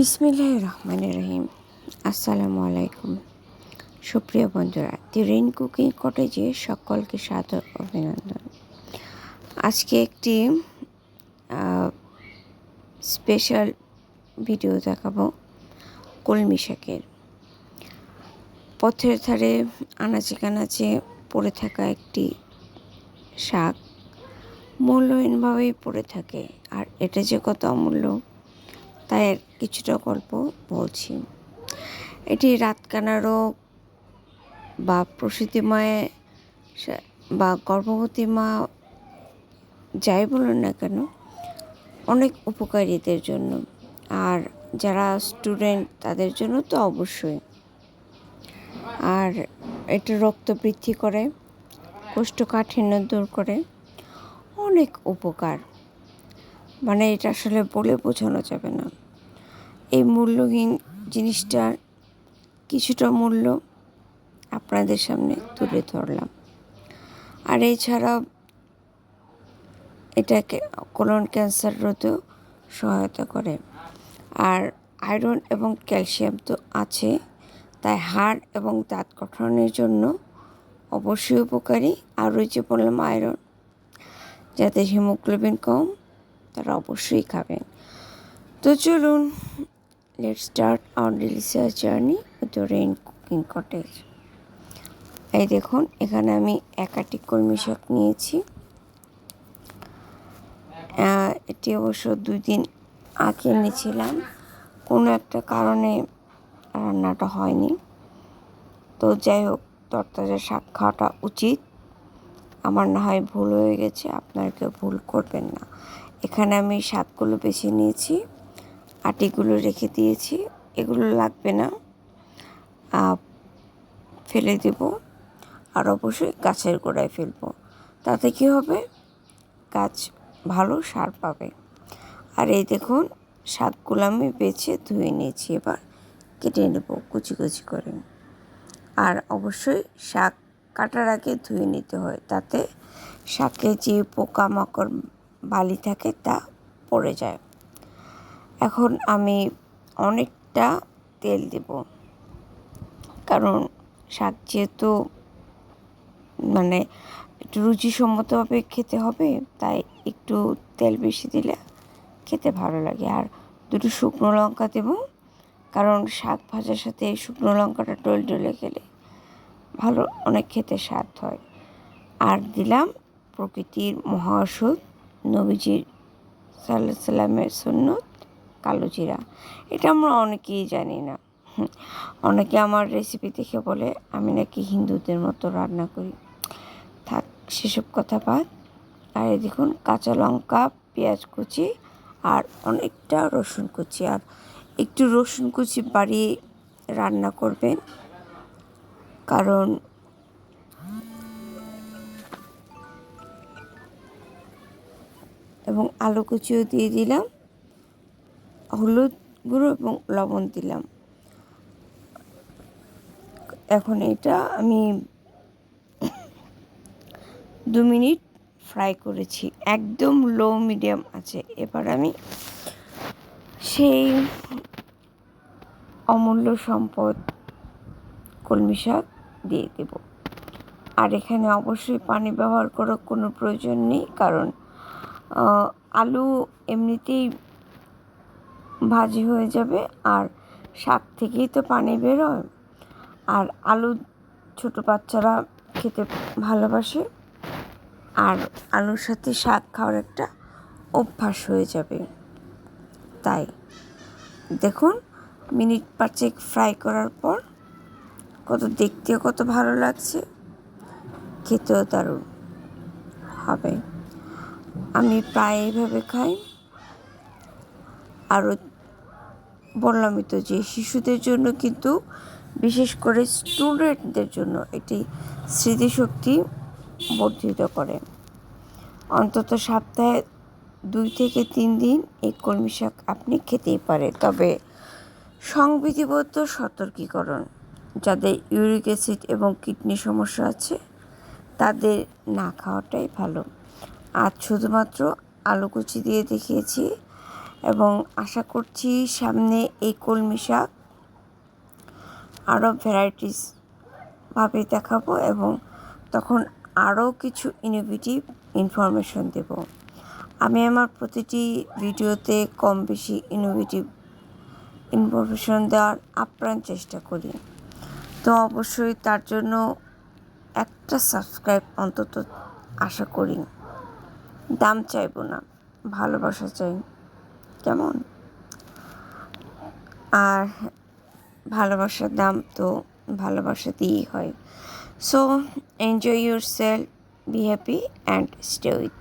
বিসমিল্লাহ রহমান রহিম। আসসালামু আলাইকুম। সুপ্রিয় বন্ধুরা, দি রেন কুকিং কটেজে সকলকে সাদর অভিনন্দন। আজকে একটি স্পেশাল ভিডিও দেখাবো কলমি শাকের। পথের ধারে আনাচে কানাচে পড়ে থাকা একটি শাক মূল্যহীনভাবেই পড়ে থাকে। আর এটা যে কত অমূল্য তাই কিছুটা গল্প বলছি। এটি রাতকানা রোগ বা প্রসূতিময় বা গর্ভবতী মা যাই বলুন না কেন, অনেক উপকারীদের জন্য। আর যারা স্টুডেন্ট তাদের জন্য তো অবশ্যই। আর এটা রক্ত বৃদ্ধি করে, কোষ্ঠকাঠিন্য দূর করে, অনেক উপকার। মানে এটা আসলে বলে বোঝানো যাবে না। এই মূল্যহীন জিনিসটার কিছুটা মূল্য আপনাদের সামনে তুলে ধরলাম। আর এছাড়া এটাকে কোলন ক্যান্সার রোধেও সহায়তা করে। আর আয়রন এবং ক্যালসিয়াম তো আছে, তাই হাড় এবং দাঁত গঠনের জন্য অবশ্যই উপকারী। আর যে বললাম আয়রন, যাতে হিমোগ্লোবিন কম, তারা অবশ্যই খাবেন। তো চলুন let start our delicious journey with Rain Cooking Cottage এই দেখুন, এখানে আমি একাটি কলমি শাক নিয়েছি। এটি অবশ্য দুই দিন আগে এনেছিলাম। কোনো একটা কারণে রান্নাটা হয়নি। তো যাই হোক, তরতাজা শাক খাওয়াটা উচিত। আমার না হয় ভুল হয়ে গেছে, আপনার কেউ ভুল করবেন না। এখানে আমি শাকগুলো বেছে নিয়েছি। আটিগুলো রেখে দিয়েছি, এগুলো লাগবে না। ফেলে দেব আর অবশ্যই গাছের গোড়ায় ফেলব। তাতে কী হবে? গাছ ভালো সার পাবে। আর এই দেখুন শাকগুলো আমি বেছে ধুয়ে নিয়েছি এবার, কেটে নেব কুচি কুচি করে। আর অবশ্যই শাক কাটার আগে ধুয়ে নিতে হয়, তাতে শাকে যে পোকামাকড় বালি থাকে তা পড়ে যায়। এখন আমি অনেকটা তেল দেব। কারণ শাক যেহেতু মানে একটু রুচিসম্মতভাবে খেতে হবে, তাই একটু তেল বেশি দিলে খেতে ভালো লাগে। আর দুটো শুকনো লঙ্কা দেবো, কারণ শাক ভাজার সাথে শুকনো লঙ্কাটা ডল ডলে গেলে ভালো অনেক খেতে স্বাদ হয়। আর দিলাম প্রকৃতির মহাওষুধ নবীজির সাল্লাহ সাল্লামের সুন্নত। কালো জিরা। এটা আমরা অনেকেই জানি না। অনেকে আমার রেসিপি দেখে বলে, আমি নাকি হিন্দুদের মতো রান্না করি। থাক, সেসব কথা বাদ। আর দেখুন, কাঁচা লঙ্কা, পেঁয়াজ কুচি আর অনেকটা রসুন কুচি। আর একটু রসুন কুচি বাড়িয়ে রান্না করবেন। কারণ এবং আলু কুচিও দিয়ে দিলাম। হলুদ গুঁড়ো এবং লবণ দিলাম। এখন এটা আমি দু মিনিট ফ্রাই করেছি। একদম লো মিডিয়াম আছে। এবার আমি সেই অমূল্য সম্পদ কলমি শাক দিয়ে দেব। আর এখানে অবশ্যই পানি ব্যবহার করার কোনো প্রয়োজন নেই, কারণ আলু এমনিতেই ভাজি হয়ে যাবে আর শাক থেকেই তো পানি বেরোয় আর আলু ছোটো বাচ্চারা খেতে ভালোবাসে। আর আলুর সাথে শাক খাওয়ার একটা অভ্যাস হয়ে যাবে। তাই দেখুন, মিনিট পাঁচেক ফ্রাই করার পর কত দেখতেও কত ভালো লাগছে, খেতেও দারুণ হবে। আমি প্রায় এইভাবে খাই। আরও বললামই তো যে শিশুদের জন্য কিন্তু, বিশেষ করে স্টুডেন্টদের জন্য এটি স্মৃতিশক্তি বর্ধিত করে। অন্তত সপ্তাহে দুই থেকে তিন দিন এই কলমি শাক আপনি খেতেই পারে তবে সংবিধিবদ্ধ সতর্কীকরণ, যাদের ইউরিক অ্যাসিড এবং কিডনি সমস্যা আছে, তাদের না খাওয়াটাই ভালো। আজ শুধুমাত্র আলু কুচি দিয়ে দেখিয়েছি। এবং আশা করছি সামনে এই কলমি শাক আরও ভ্যারাইটিস ভাবে দেখাবো এবং তখন আরও কিছু ইনোভেটিভ ইনফরমেশন দেব। আমি আমার প্রতিটি ভিডিওতে কম বেশি ইনোভেটিভ ইনফরমেশন দেওয়ার আপ্রাণ চেষ্টা করি। তো অবশ্যই তার জন্য একটা সাবস্ক্রাইব অন্তত আশা করি। দাম চাইব না, ভালোবাসা চাই। কেমন? আর ভালোবাসার দাম তো ভালোবাসা দিয়েই হয়। So enjoy yourself be happy and stay with